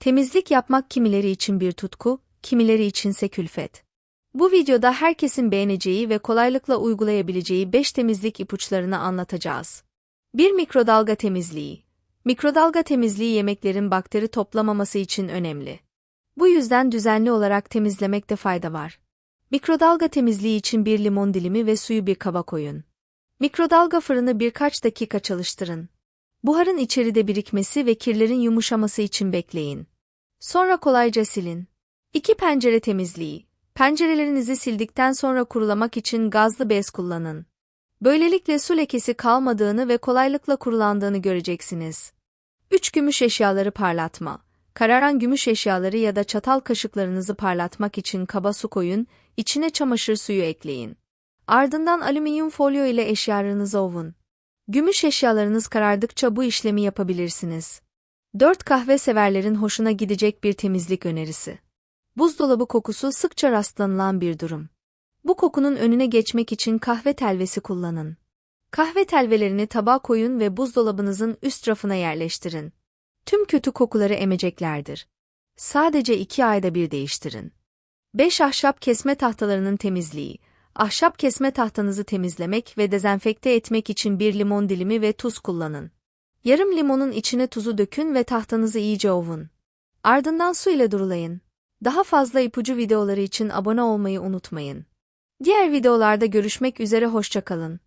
Temizlik yapmak kimileri için bir tutku, kimileri içinse külfet. Bu videoda herkesin beğeneceği ve kolaylıkla uygulayabileceği 5 temizlik ipuçlarını anlatacağız. 1. Mikrodalga temizliği. Mikrodalga temizliği yemeklerin bakteri toplamaması için önemli. Bu yüzden düzenli olarak temizlemekte fayda var. Mikrodalga temizliği için bir limon dilimi ve suyu bir kaba koyun. Mikrodalga fırını birkaç dakika çalıştırın. Buharın içeride birikmesi ve kirlerin yumuşaması için bekleyin. Sonra kolayca silin. 2. Pencere temizliği. Pencerelerinizi sildikten sonra kurulamak için gazlı bez kullanın. Böylelikle su lekesi kalmadığını ve kolaylıkla kurulandığını göreceksiniz. 3. Gümüş eşyaları parlatma. Kararan gümüş eşyaları ya da çatal kaşıklarınızı parlatmak için kaba su koyun, içine çamaşır suyu ekleyin. Ardından alüminyum folyo ile eşyalarınızı ovun. Gümüş eşyalarınız karardıkça bu işlemi yapabilirsiniz. 4 kahve severlerin hoşuna gidecek bir temizlik önerisi. Buzdolabı kokusu sıkça rastlanılan bir durum. Bu kokunun önüne geçmek için kahve telvesi kullanın. Kahve telvelerini tabağa koyun ve buzdolabınızın üst rafına yerleştirin. Tüm kötü kokuları emeceklerdir. Sadece iki ayda bir değiştirin. 5 ahşap kesme tahtalarının temizliği. Ahşap kesme tahtanızı temizlemek ve dezenfekte etmek için bir limon dilimi ve tuz kullanın. Yarım limonun içine tuzu dökün ve tahtanızı iyice ovun. Ardından su ile durulayın. Daha fazla ipucu videoları için abone olmayı unutmayın. Diğer videolarda görüşmek üzere hoşçakalın.